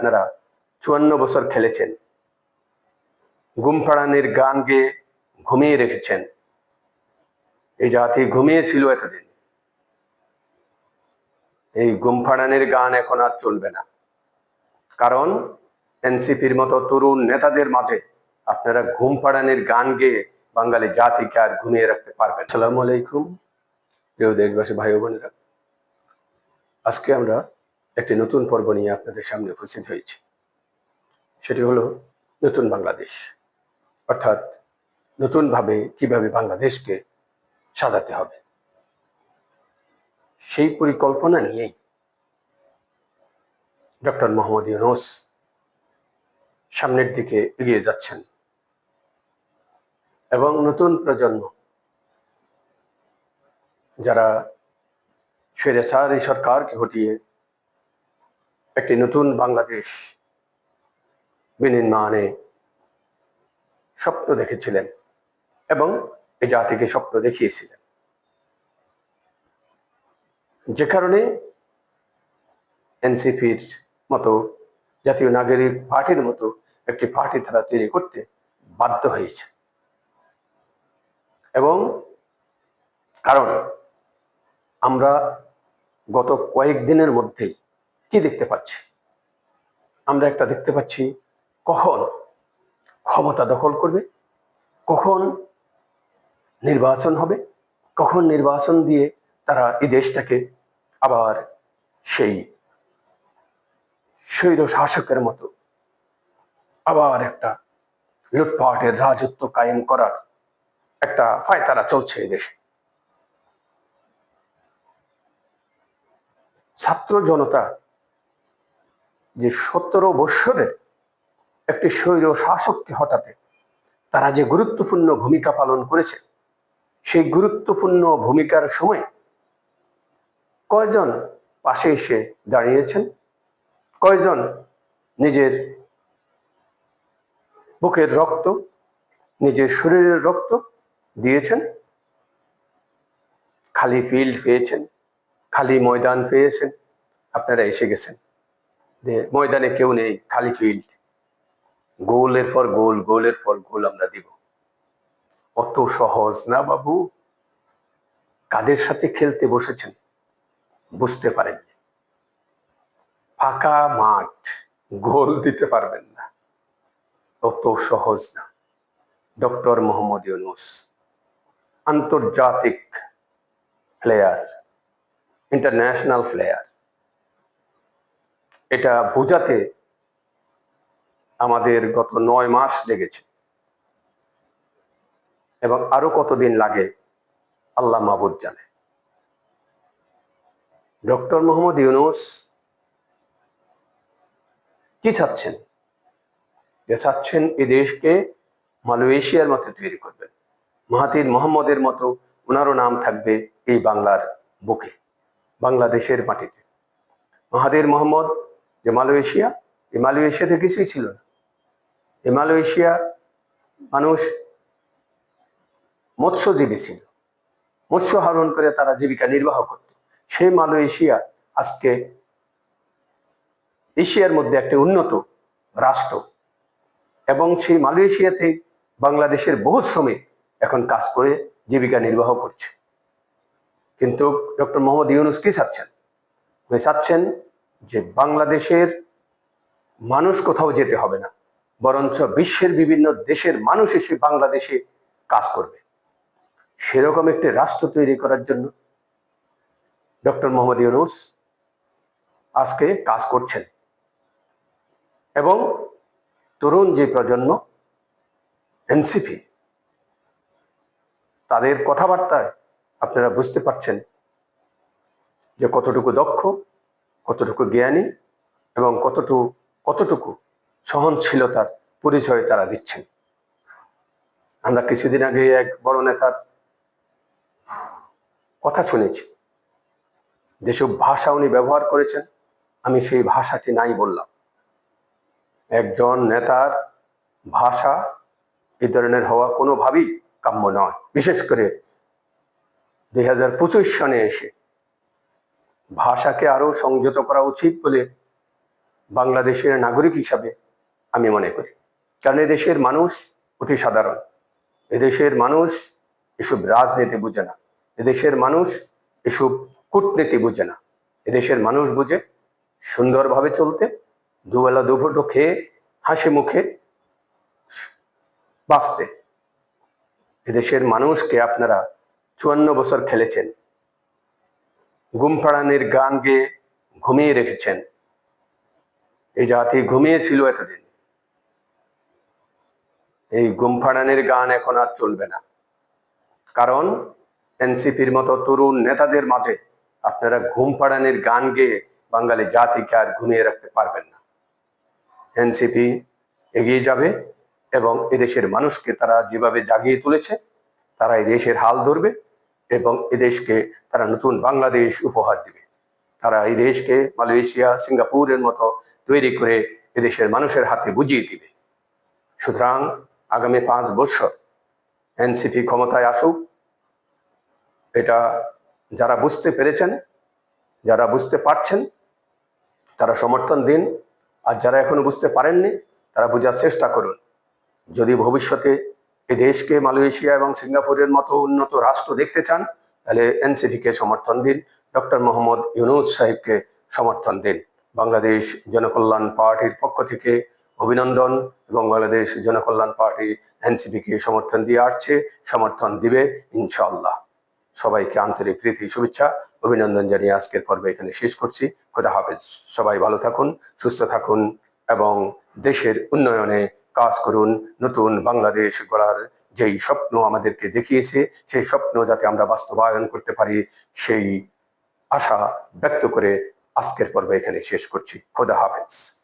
আপনারা চুয়ান্ন বছর খেলেছেন। গুমফাড়ানির গান গেয়ে ঘুমিয়ে রেখেছেন। এই জাতি ঘুমিয়েছিল এতদিন। এই গুমফাড়ানির গান এখন আর চলবে না। কারণ এনসিপির মতো তরুণ নেতাদের মাঝে আপনারা ঘুম পাড়ানির গান গেয়ে বাঙালি জাতিকে আর ঘুমিয়ে রাখতে পারবেন সালাম আলাইকুম। প্রিয় দেশবাসী, ভাই বোনেরা, আজকে আমরা একটি নতুন পর্ব নিয়ে আপনাদের সামনে উপস্থিত হয়েছি। সেটি হলো নতুন বাংলাদেশ। অর্থাৎ নতুনভাবে কীভাবে বাংলাদেশকে সাজাতে হবে। সেই পরিকল্পনা নিয়েই ডক্টর মোহাম্মদ ইউনুস সামনের দিকে এগিয়ে যাচ্ছেন এবং নতুন প্রজন্ম, যারা স্বৈরাচার সরকারকে হটিয়ে একটি নতুন বাংলাদেশ বিনির্মাণে স্বপ্ন দেখেছিলেন এবং এই জাতিকে স্বপ্ন দেখিয়েছিলেন। যে কারণে এনসিপির মতো, জাতীয় নাগরিক পার্টির মতো একটি পার্টি তারা তৈরি করতে বাধ্য হয়েছে। এবং কারণ আমরা গত কয়েকদিনের মধ্যেই কি দেখতে পাচ্ছি? আমরা একটা দেখতে পাচ্ছি কখন ক্ষমতা দখল করবে, কখন নির্বাচন হবে, কখন নির্বাচন দিয়ে তারা এই দেশটাকে আবার সেই স্বৈর শাসকের মতো আবার একটা লুটপাটের রাজত্ব কায়েম করার একটা ফায়তারা চলছে এই দেশে। ছাত্র জনতা যে সতেরো বৎসরের একটি স্বৈর শাসককে হটাতে তারা যে গুরুত্বপূর্ণ ভূমিকা পালন করেছে, সেই গুরুত্বপূর্ণ ভূমিকার সময় কয়জন পাশে এসে দাঁড়িয়েছেন? কয়জন নিজের বুকের রক্ত, নিজের শরীরের রক্ত দিয়েছেন? খালি ফিল্ড পেয়েছেন, খালি ময়দান পেয়েছেন, আপনারা এসে গেছেন। ময়দানে কেউ নেই, খালি ফিল্ড গোলের পর গোল, গোলের পর গোল আমরা দিব। অত সহজ না বাবু। কাদের সাথে খেলতে বসেছেন? বুঝতে পারেন ফাঁকা মাঠ, গোল দিতে পারবেন না। অত সহজ না। ডক্টর মোহাম্মদ ইউনুস, আন্তর্জাতিক প্লেয়ার ইন্টারন্যাশনাল প্লেয়ার এটা বোঝাতে আমাদের গত নয় মাস লেগেছে। এবং আরও কতদিন লাগে, আল্লাহ মাহবুদ জানে। ডক্টর মোহাম্মদ ইউনুস কি চাচ্ছেন? যে চাচ্ছেন এই দেশকে মালয়েশিয়ার মতো তৈরি করবেন মাহাতির মোহাম্মদের মতো ওনারও নাম থাকবে এই বাংলার বুকে, বাংলাদেশের মাটিতে। মাহাদির মোহাম্মদ যে মালয়েশিয়া, এই মালয়েশিয়াতে কিছুই ছিল না। এই মালয়েশিয়া মানুষ মৎস্যজীবী ছিল। মৎস্য হরণ করে তারা জীবিকা নির্বাহ করত। সেই মালয়েশিয়া আজকে এশিয়ার মধ্যে একটি উন্নত রাষ্ট্র। এবং সেই মালয়েশিয়াতে বাংলাদেশের বহু শ্রমিক এখন কাজ করে জীবিকা নির্বাহ করছে। কিন্তু ডক্টর মোহাম্মদ ইউনুস কি চাচ্ছেন? উনি চাচ্ছেন যে বাংলাদেশের মানুষ কোথাও যেতে হবে না, বরঞ্চ বিশ্বের বিভিন্ন দেশের মানুষ এসে বাংলাদেশে কাজ করবে। সেরকম একটি রাষ্ট্র তৈরি করার জন্য ডক্টর মোহাম্মদ ইউনুস আজকে কাজ করছেন। এবং তরুণ যে প্রজন্ম, এনসিপি, তাদের কথাবার্তায় আপনারা বুঝতে পারছেন যে কতটুকু দক্ষ কতটুকু জ্ঞানী এবং কতটুকু কতটুকু সহনশীলতার পরিচয় তারা দিচ্ছেন। আমরা কিছুদিন আগে এক বড় নেতার কথা শুনেছি। যেসব ভাষা উনি ব্যবহার করেছেন, আমি সেই ভাষাটি নাই বললাম। একজন নেতার ভাষা এই ধরনের হওয়া কোনোভাবেই কাম্য নয়। বিশেষ করে দুই হাজার পঁচিশ সনে এসে ভাষাকে আরও সংযত করা উচিত বলে বাংলাদেশের নাগরিক হিসাবে আমি মনে করি। কারণ এদেশের মানুষ অতি সাধারণ। এদেশের মানুষ এসব রাজনীতি বুঝে না। এদেশের মানুষ এসব কূটনীতি বুঝে না। এদেশের মানুষ বুঝে সুন্দরভাবে চলতে, দুবেলা দুপুটো খেয়ে, হাসি মুখে বাঁচতে। এদেশের মানুষকে আপনারা চুয়ান্ন বছর খেলেছেন। গুমফাড়ানির গান গেয়ে ঘুমিয়ে রেখেছেন। এই জাতি ঘুমিয়েছিল এতদিন। এই গুমফাড়ানির গান এখন আর চলবে না। কারণ এনসিপির মতো তরুণ নেতাদের মাঝে আপনারা ঘুম পাড়ানির গান গেয়ে বাঙালি জাতিকে আর ঘুমিয়ে রাখতে পারবেন না। এনসিপি এগিয়ে যাবে এবং এদেশের মানুষকে তারা যেভাবে জাগিয়ে তুলেছে, তারা এই দেশের হাল ধরবে। এবং এদেশকে তারা নতুন বাংলাদেশ উপহার দিবে। তারা এই দেশকে মালয়েশিয়া, সিঙ্গাপুরের মতো তৈরি করে এদেশের মানুষের হাতে বুঝিয়ে দিবে। সুতরাং আগামী পাঁচ বছর এনসিপি ক্ষমতায় আসুক, এটা যারা বুঝতে পেরেছেন, যারা বুঝতে পারছেন, তারা সমর্থন দিন। আর যারা এখনও বুঝতে পারেননি, তারা বোঝার চেষ্টা করুন। যদি ভবিষ্যতে এই দেশকে মালয়েশিয়া এবং সিঙ্গাপুরের মতো উন্নত রাষ্ট্র দেখতে চান, তাহলে এনসিপিকে সমর্থন দিন, ডক্টর মোহাম্মদ ইউনুস সাহেবকে সমর্থন দিন। বাংলাদেশ জনকল্যাণ পার্টির পক্ষ থেকে অভিনন্দন, এবং বাংলাদেশ জনকল্যাণ পার্টি এনসিপিকে সমর্থন দিয়ে আসছে, সমর্থন দিবে ইনশাআল্লাহ। সবাইকে আন্তরিক প্রীতি, শুভেচ্ছা, অভিনন্দন জানিয়ে আজকের পর্বে এখানে শেষ করছি। খোদা হাফেজ। সবাই ভালো থাকুন, সুস্থ থাকুন, এবং দেশের উন্নয়নে কাজ করুন, নতুন বাংলাদেশ গড়ার যেই স্বপ্ন আমাদেরকে দেখিয়েছে, সেই স্বপ্ন যাতে আমরা বাস্তবায়ন করতে পারি, সেই আশা ব্যক্ত করে আজকের পর্ব এখানে শেষ করছি। খোদা হাফেজ।